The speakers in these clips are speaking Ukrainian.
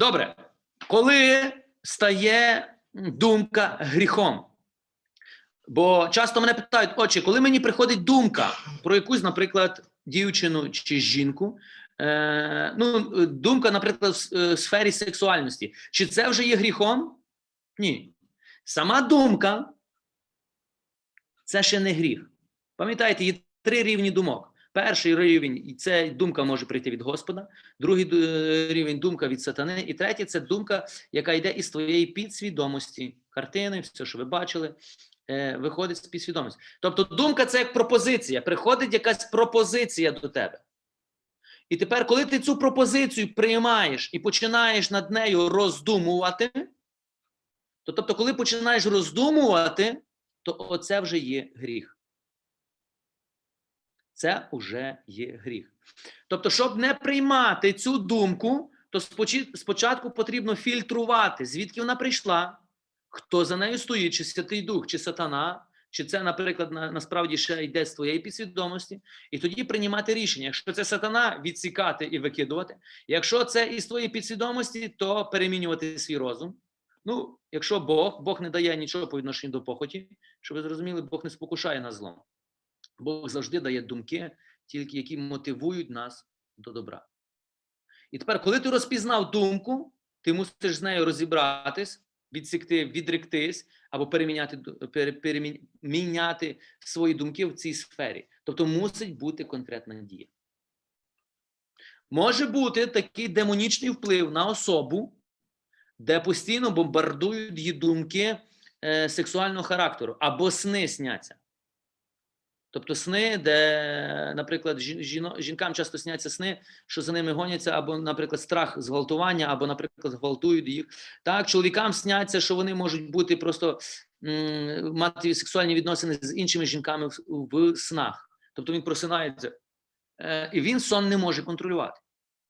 Добре. Коли стає думка гріхом? Бо часто мене питають, отче, коли мені приходить думка про якусь, наприклад, дівчину чи жінку, е, ну, думка, наприклад, в е, сфері сексуальності, чи це вже є гріхом? Ні. Сама думка це ще не гріх. Пам'ятаєте, є три рівні думок. Перший рівень і це думка може прийти від Господа, другий рівень думка від сатани, і третій це думка, яка йде із твоєї підсвідомості. Картини, все, що ви бачили, е, виходить з підсвідомості. Тобто думка це як пропозиція. Приходить якась пропозиція до тебе. І тепер, коли ти цю пропозицію приймаєш і починаєш над нею роздумувати, то тобто, коли починаєш роздумувати, то оце вже є гріх. Це вже є гріх. Тобто, щоб не приймати цю думку, то спочатку потрібно фільтрувати, звідки вона прийшла, хто за нею стоїть, чи Святий Дух, чи сатана, чи це, наприклад, на, насправді ще йде з твоєї підсвідомості, і тоді приймати рішення. Якщо це сатана, відсікати і викидувати. Якщо це із твоєї підсвідомості, то перемінювати свій розум. Ну, якщо Бог, Бог не дає нічого по відношенню до похоті, щоб ви зрозуміли, Бог не спокушає нас злом. Бог завжди дає думки, тільки які мотивують нас до добра. І тепер, коли ти розпізнав думку, ти мусиш з нею розібратись, відсікти, відректись або переміняти, переміняти свої думки в цій сфері. Тобто мусить бути конкретна дія. Може бути такий демонічний вплив на особу, де постійно бомбардують її думки е, сексуального характеру або сни сняться. Тобто сни, де, наприклад, жінкам часто сняться сни, що за ними гоняться, або, наприклад, страх зґвалтування, або, наприклад, гвалтують їх. Так, чоловікам сняться, що вони можуть бути просто мати сексуальні відносини з іншими жінками в, в снах. Тобто він просинається, е, і він сон не може контролювати.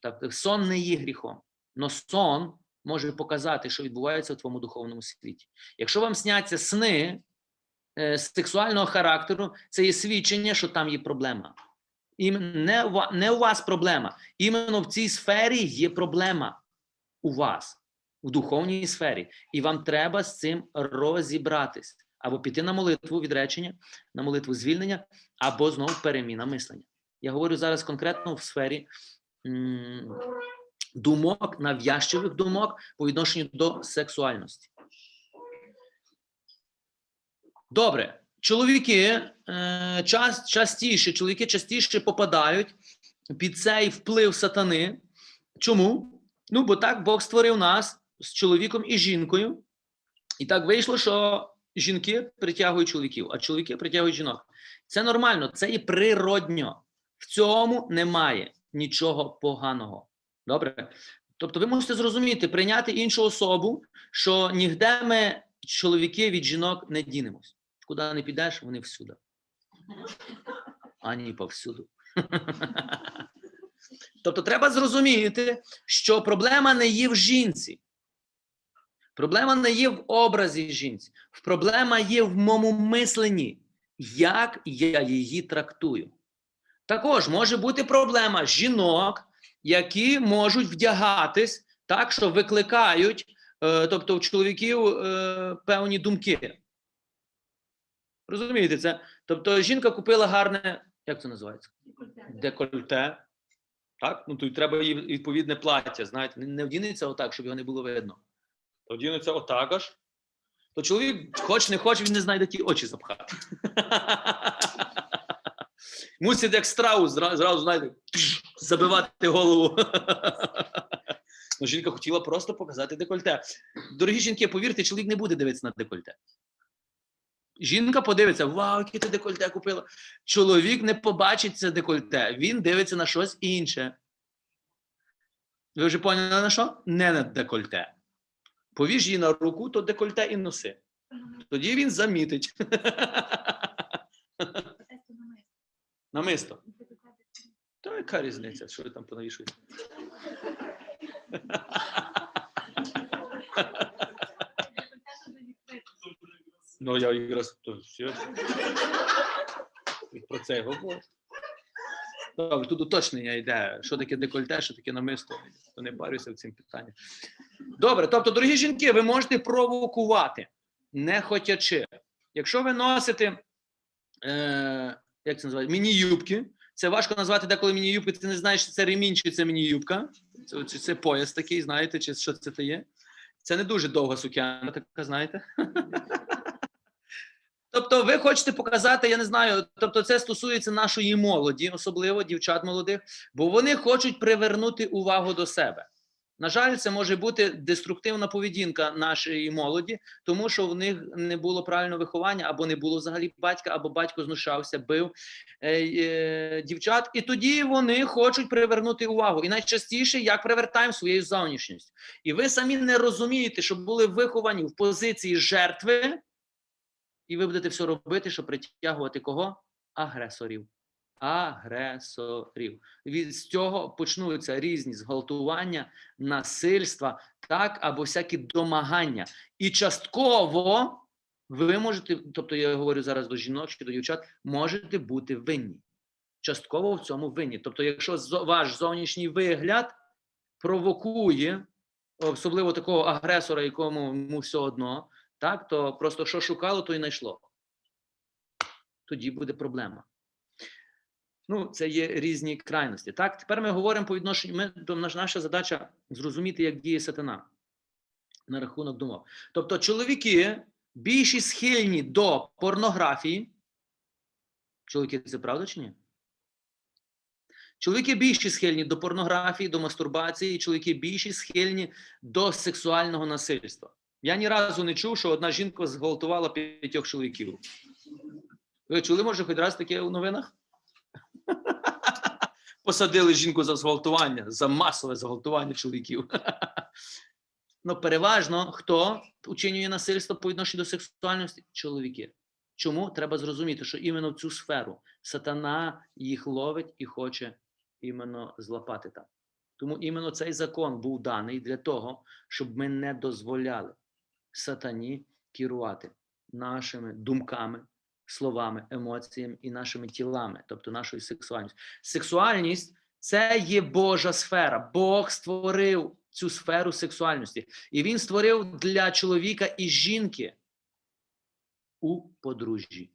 Тобто сон не є гріхом, але сон може показати, що відбувається в твоєму духовному світі. Якщо вам сняться сни, сексуального характеру, це є свідчення, що там є проблема. Ім- не, у не у вас проблема. Іменно в цій сфері є проблема у вас, в духовній сфері. І вам треба з цим розібратись. Або піти на молитву відречення, на молитву звільнення, або знову переміна мислення. Я говорю зараз конкретно в сфері м, думок, нав'язчивих думок по відношенню до сексуальності. Добре, чоловіки е, час, частіше, чоловіки частіше попадають під цей вплив сатани. Чому? Ну, бо так Бог створив нас з чоловіком і жінкою. І так вийшло, що жінки притягують чоловіків, а чоловіки притягують жінок. Це нормально, це і природньо. В цьому немає нічого поганого. Добре? Тобто, ви мусите зрозуміти, прийняти іншу особу, що нігде ми чоловіки від жінок не дінемось. Куди не підеш, вони всюди. Ані повсюду. Тобто треба зрозуміти, що проблема не є в жінці. Проблема не є в образі жінці. Проблема є в моєму мисленні, як я її трактую. Також може бути проблема жінок, які можуть вдягатись так, що викликають, е, тобто в чоловіків е, певні думки. Розумієте це? Тобто жінка купила гарне, як це називається? Декольте. Так? Ну, то й треба їй відповідне плаття, знаєте, не- не вдінеться отак, щоб його не було видно. То вдінеться отак аж. То чоловік, хоч не хоче, він не знайде ті очі запхати. Мусить як страус зразу, знаєте, забивати голову. Ну, жінка хотіла просто показати декольте. Дорогі жінки, повірте, чоловік не буде дивитися на декольте. Жінка подивиться, вау, яке ти декольте купила. Чоловік не побачить це декольте, він дивиться на щось інше. Ви вже поняли на що? Не на декольте. Повіж її на руку, то декольте і носи. Тоді він замітить. Намисто. Та яка різниця, що ви там понавішуєте? Ну, я якраз то все. Про це говорю. Добре, тут уточнення йде, що таке декольте, що таке намисто. то не парюся в цим питанні. Добре, тобто, дорогі жінки, ви можете провокувати, не хотячи. Якщо ви носите, е, як це називається, міні-юбки, це важко назвати деколи міні-юбки, ти не знаєш, чи це ремінь, чи це міні-юбка, це, чи це пояс такий, знаєте, чи що це є. Це не дуже довга сукняна, така, знаєте. Тобто, ви хочете показати, я не знаю, тобто, це стосується нашої молоді, особливо дівчат молодих, бо вони хочуть привернути увагу до себе. На жаль, це може бути деструктивна поведінка нашої молоді, тому що в них не було правильного виховання, або не було взагалі батька, або батько знущався, бив е, е, дівчат, і тоді вони хочуть привернути увагу. І найчастіше як привертаємо своєю зовнішністю. І ви самі не розумієте, що були виховані в позиції жертви, і ви будете все робити, щоб притягувати кого? Агресорів. Агресорів. Від цього почнуться різні зґвалтування, насильства, так, або всякі домагання. І частково ви можете, тобто я говорю зараз до жінок чи до дівчат, можете бути винні. Частково в цьому винні. Тобто, якщо ваш зовнішній вигляд провокує, особливо такого агресора, якому все одно, так, то просто що шукало, то і знайшло. Тоді буде проблема. Ну, це є різні крайності. Так, тепер ми говоримо по відношенню. Ми, наша задача зрозуміти, як діє сатана на рахунок думок. Тобто, чоловіки більші схильні до порнографії. Чоловіки, це правда чи ні? Чоловіки більші схильні до порнографії, до мастурбації, чоловіки більші схильні до сексуального насильства. Я ні разу не чув, що одна жінка зґвалтувала п'ятьох чоловіків. Ви чули, може, хоч раз таке у новинах? Посадили жінку за зґвалтування, за масове зґвалтування чоловіків. Ну, переважно, хто учинює насильство по відношенню до сексуальності? Чоловіки. Чому? Треба зрозуміти, що іменно в цю сферу сатана їх ловить і хоче іменно злапати там. Тому іменно цей закон був даний для того, щоб ми не дозволяли сатані керувати нашими думками, словами, емоціями і нашими тілами, тобто нашою сексуальністю. Сексуальність це є Божа сфера. Бог створив цю сферу сексуальності. І він створив для чоловіка і жінки у подружжі.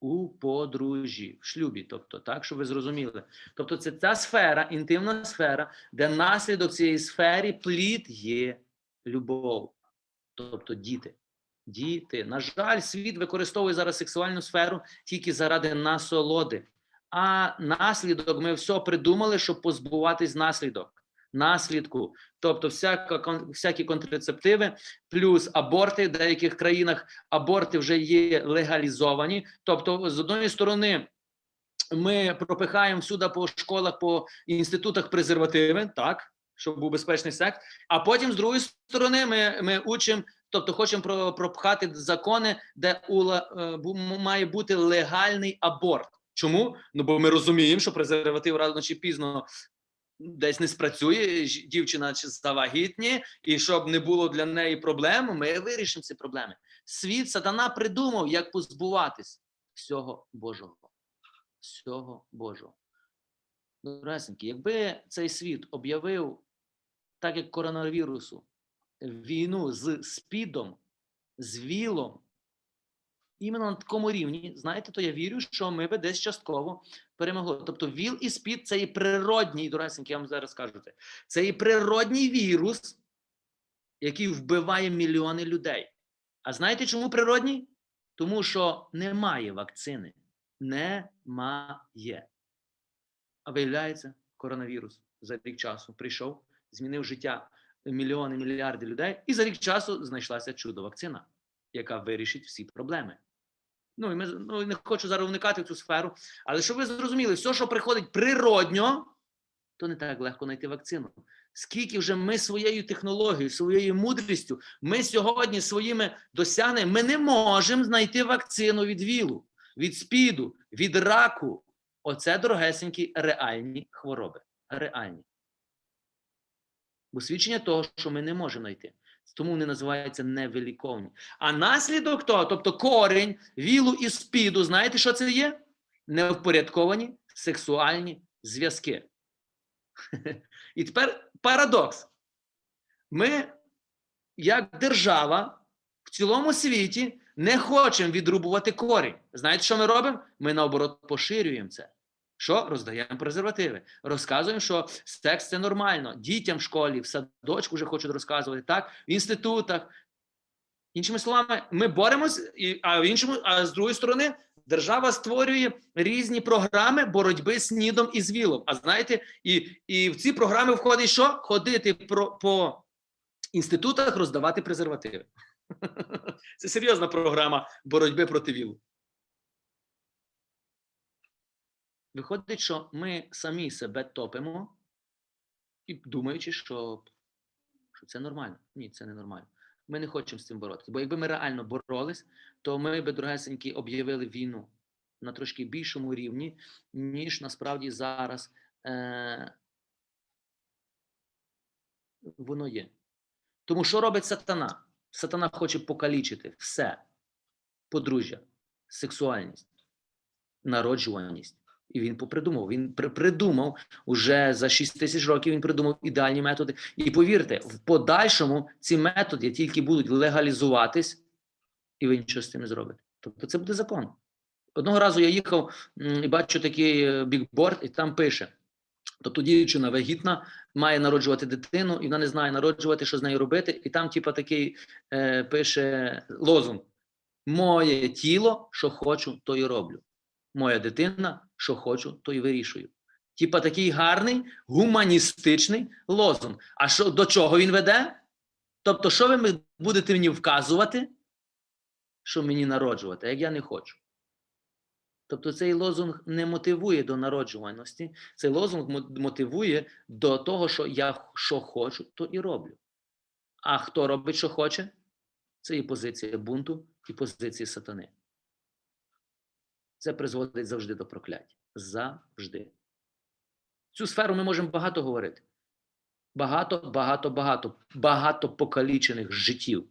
У подружжі, в шлюбі, тобто, так, щоб ви зрозуміли. Тобто, це та сфера, інтимна сфера, де наслідок цієї сфери плід є любов, тобто діти. Діти. На жаль, світ використовує зараз сексуальну сферу тільки заради насолоди. А наслідок ми все придумали, щоб позбуватись наслідок. Наслідку, тобто всяка, всякі контрацептиви, плюс аборти в деяких країнах аборти вже є легалізовані. Тобто, з одної сторони, ми пропихаємо всюди по школах, по інститутах презервативи, так, щоб був безпечний секс. А потім, з другої сторони, ми, ми учимо, тобто хочемо пропхати закони, де ула, е, має бути легальний аборт. Чому? Ну бо ми розуміємо, що презерватив рано чи пізно десь не спрацює, дівчина чи завагітні, і щоб не було для неї проблем, ми вирішимо ці проблеми. Світ сатана придумав, як позбуватись всього Божого. Всього Божого. Доресенькі, якби цей світ об'явив, так як коронавірусу, війну з спідом, з вілом, іменно на такому рівні, знаєте, то я вірю, що ми би десь частково перемогли. Тобто ВІЛ і СПІД це і природній, доресенькі, я вам зараз скажу це. Це і природній вірус, який вбиває мільйони людей. А знаєте, чому природній? Тому що немає вакцини. Немає. А виявляється, коронавірус за рік часу прийшов, змінив життя мільйони, мільярди людей, і за рік часу знайшлася чудо вакцина, яка вирішить всі проблеми. Ну, і ми ну, не хочу зараз вникати в цю сферу, але щоб ви зрозуміли, все, що приходить природньо, то не так легко знайти вакцину. Скільки вже ми своєю технологією, своєю мудрістю, ми сьогодні своїми досягненнями, ми не можемо знайти вакцину від ВІЛу, від СПІДу, від раку. Оце дорогесенькі реальні хвороби. Реальні. Бо свідчення того, що ми не можемо знайти. Тому вони називаються невиліковні. А наслідок того, тобто корінь вілу і спіду, знаєте, що це є? Невпорядковані сексуальні зв'язки. І тепер парадокс. Ми, як держава, в цілому світі не хочемо відрубувати корінь. Знаєте, що ми робимо? Ми наоборот поширюємо це. Що роздаємо презервативи, розказуємо, що секс це нормально. Дітям в школі, в садочку вже хочуть розказувати, так, в інститутах. Іншими словами, ми боремось, а в іншому, а з другої сторони, держава створює різні програми боротьби з НІДом і з ВІЛом. А знаєте, і, і в ці програми входить що? Ходити про, по інститутах, роздавати презервативи. Це серйозна програма боротьби проти ВІЛу. Виходить, що ми самі себе топимо і думаючи, що, що це нормально. Ні, це не нормально. Ми не хочемо з цим боротися. Бо якби ми реально боролись, то ми би, дорогесенькі, об'явили війну на трошки більшому рівні, ніж насправді зараз е- воно є. Тому що робить сатана? Сатана хоче покалічити все: подружжя, сексуальність, народжуваність. І він попридумав. Він при- придумав уже за 6 тисяч років. Він придумав ідеальні методи. І повірте, в подальшому ці методи тільки будуть легалізуватись, і ви нічого з цим не зробите. Тобто це буде закон. Одного разу я їхав і бачу такий е, бікборд, і там пише: тобто дівчина вагітна, має народжувати дитину, і вона не знає народжувати, що з нею робити. І там, типа, такий е, пише лозунг: Моє тіло, що хочу, то і роблю. Моя дитина, що хочу, то і вирішую. Типа такий гарний гуманістичний лозунг. А що до чого він веде? Тобто, що ви будете мені вказувати, що мені народжувати, як я не хочу? Тобто цей лозунг не мотивує до народжуваності, цей лозунг мотивує до того, що я що хочу, то і роблю. А хто робить, що хоче, це і позиція бунту, і позиція сатани. Це призводить завжди до прокляття. Завжди. Цю сферу ми можемо багато говорити. Багато, багато, багато, багато покалічених життів